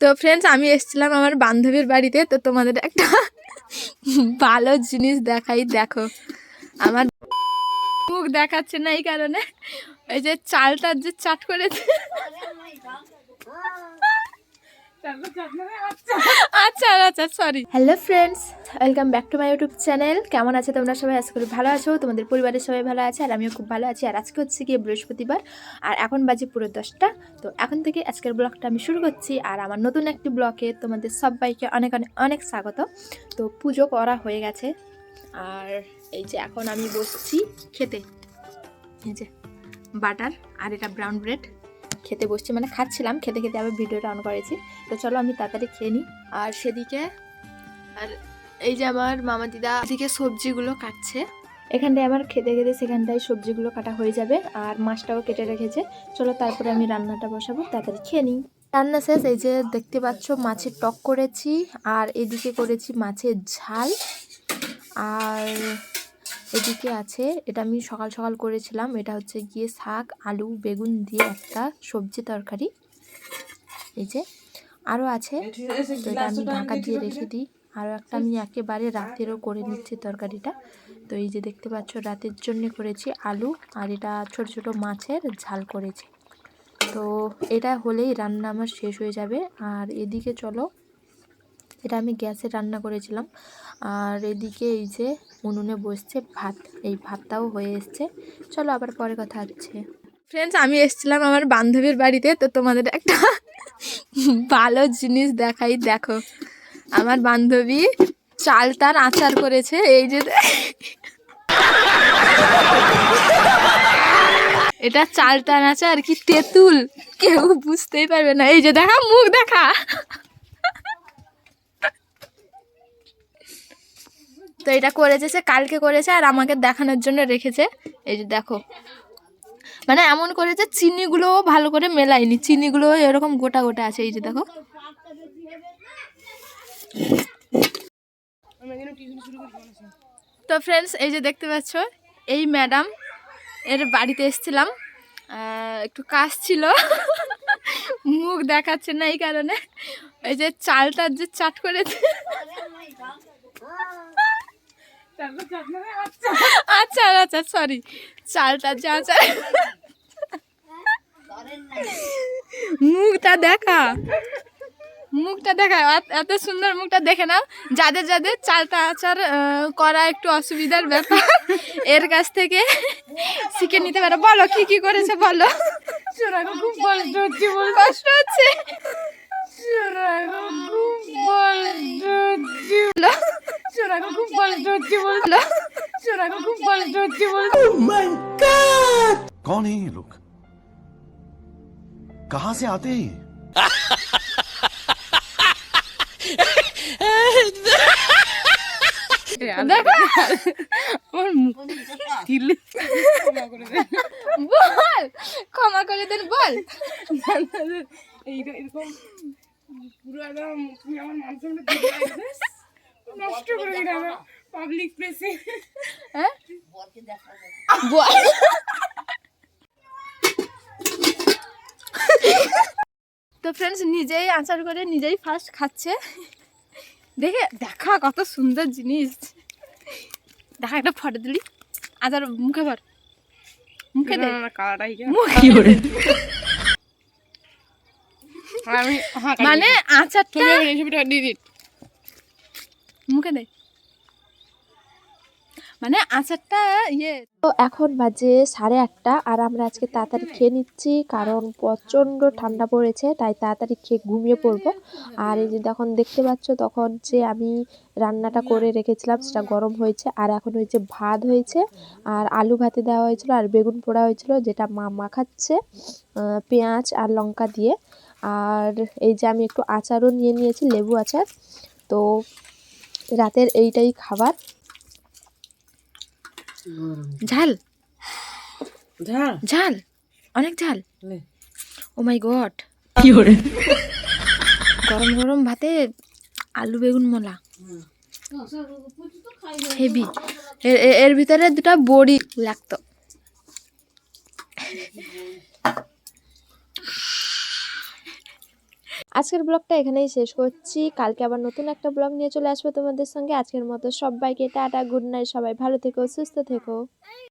তো ফ্রেন্ডস আমি এসেছিলাম আমার বান্ধবীর বাড়িতে, তো তোমাদের একটা ভালো জিনিস দেখাই, দেখো। আমার মুখ দেখাচ্ছে না এই কারণে। ওই যে চালটার যে চাট করেছে। আচ্ছা। আচ্ছা sorry hello friends welcome back to my YouTube channel কেমন আছে তোমরা সবাই? আশা করি ভালো আছো তোমাদের পরিবারের সবাই ভালো আছে আর আমিও খুব ভালো আছি। আর আজকে হচ্ছে গিয়ে বৃহস্পতিবার আর এখন বাজে পুরো দশটা। তো এখন থেকে আজকের ব্লগটা আমি শুরু করছি আর আমার নতুন একটি ব্লগে তোমাদের সবাইকে অনেক অনেক অনেক স্বাগত। তো পুজো করা হয়ে গেছে আর এই যে এখন আমি বসছি খেতে। এই যে বাটার আর এটা ব্রাউন ব্রেড খেতে বসছি মানে খাচ্ছিলাম, খেতে খেতে আবার ভিডিওটা অন করেছি। তো চলো আমি তাড়াতাড়ি খেয়ে নিই। আর সেদিকে, আর এই যে আমার মামা দিদা, এদিকে সবজিগুলো কাটছে। এখানটায় আমার খেতে খেতে সেখানটায় সবজিগুলো কাটা হয়ে যাবে, আর মাছটাও কেটে রেখেছে। চলো তারপরে আমি রান্নাটা বসাবো, তাড়াতাড়ি খেয়ে নিই। রান্না শেষ, এই যে দেখতে পাচ্ছ মাছের টক করেছি, আর এদিকে করেছি মাছের ঝাল। আর এদিকে আছে, এটা আমি সকাল সকাল করেছিলাম, এটা হচ্ছে গিয়ে শাক, আলু, বেগুন দিয়ে একটা সবজি তরকারি। এই যে আরও আছে, তো এটা আমি ঢাকা দিয়ে রেখে দিই। আরও একটা আমি একেবারে রাতেরও করে নিচ্ছি তরকারিটা। তো এই যে দেখতে পাচ্ছ, রাতের জন্য করেছি আলু, আর এটা ছোট ছোট মাছের ঝাল করেছি। তো এটা হলেই রান্না আমার শেষ হয়ে যাবে। আর এদিকে চলো, এটা আমি গ্যাসে রান্না করেছিলাম। আর এদিকে এই যে উনুনে বসছে, ভাত, এই ভাতটাও হয়ে এসছে। চলো আবার পরে কথা হচ্ছে। ফ্রেন্ডস আমি এসেছিলাম আমার বান্ধবীর বাড়িতে, তো তোমাদের একটা ভালো জিনিস দেখাই। দেখো, আমার বান্ধবী চালতার আচার করেছে, এই যে এটা চালতার আচার, কি তেঁতুল? কেউ বুঝতেই পারবে না। এই যে দেখা, মুখ দেখা। তো এটা করেছে সে, কালকে করেছে আর আমাকে দেখানোর জন্য রেখেছে। এই যে দেখো। মানে এমন করেছে, চিনিগুলোও ভালো করে মেলায়নি। চিনিগুলো এরকম গোটা গোটা আছে, এই যে দেখো। তো ফ্রেন্ডস এই যে দেখতে পাচ্ছ, এই ম্যাডাম এর বাড়িতে এসেছিলাম। একটু কাজ ছিল। মুখ দেখাচ্ছে না এই কারণে। এই যে চালটার যে চাট করেছে। আচ্ছা আচ্ছা সরি চালটা যা আচার মুখটা দেখা। মুখটা দেখা। এত- এত সুন্দর মুখটা দেখে নাও। যাদের যাদের চালটা আচার করা একটু অসুবিধার ব্যাপার এর কাছ থেকে শিখে নিতে পারো। বলো কি কি করেছে বলো? খুব কষ্ট হচ্ছে কষ্ট হচ্ছে। বলো খুব কষ্ট হচ্ছে বলো খুব কষ্ট হচ্ছে বলো कौन है ये लोग कहां से आते हैं ये? দেখো আমার মুখ বল ক্ষমা করে দেন বল এইরকম পুরো একদম তুমি আমার মান সম্মান নষ্ট করে দিলে আমার পাবলিক প্লেসে হ্যাঁ? তো ফ্রেন্ডস নিজেই আচার করে নিজেই ফার্স্ট খাচ্ছে। দেখে দেখা কত সুন্দর জিনিস। দেখা একটা ফটো দিলি আচার মুখে ভর মুখে দে। মুখে দে। হ্যাঁ মানে আচারটা মুখে দে। মানে আচারটা ইয়ে তো এখন বাজে সাড়ে আটটা আর আমরা আজকে তাড়াতাড়ি খেয়ে নিচ্ছি কারণ প্রচণ্ড ঠান্ডা পড়েছে, তাই তাড়াতাড়ি খেয়ে ঘুমিয়ে পড়ব। আর এই যে যখন দেখতে পাচ্ছ তখন যে আমি রান্নাটা করে রেখেছিলাম, সেটা গরম হয়েছে আর এখন হয়েছে ভাত হয়েছে আর আলু ভাতে দেওয়া হয়েছিল আর বেগুন পোড়া হয়েছিল, যেটা মা মাখাচ্ছে পেঁয়াজ আর লঙ্কা দিয়ে। আর এই যে আমি একটু আচারও নিয়ে নিয়েছি, লেবু আচার। তো রাতের এইটাই খাবার। ঝাল। ঝাল? ঝাল। অনেক ঝাল। ও মাই গড গরম গরম ভাতে আলু বেগুন মোলা। হেভি। এর ভিতরে দুটা বড়ি লাগতো। আজকের ব্লগটা এখানেই শেষ করছি। কালকে আবার নতুন একটা ব্লগ নিয়ে চলে আসব তোমাদের সঙ্গে। আজকের মতো সবাইকে টাটা, গুড নাইট, সবাই ভালো থেকো, সুস্থ থেকো।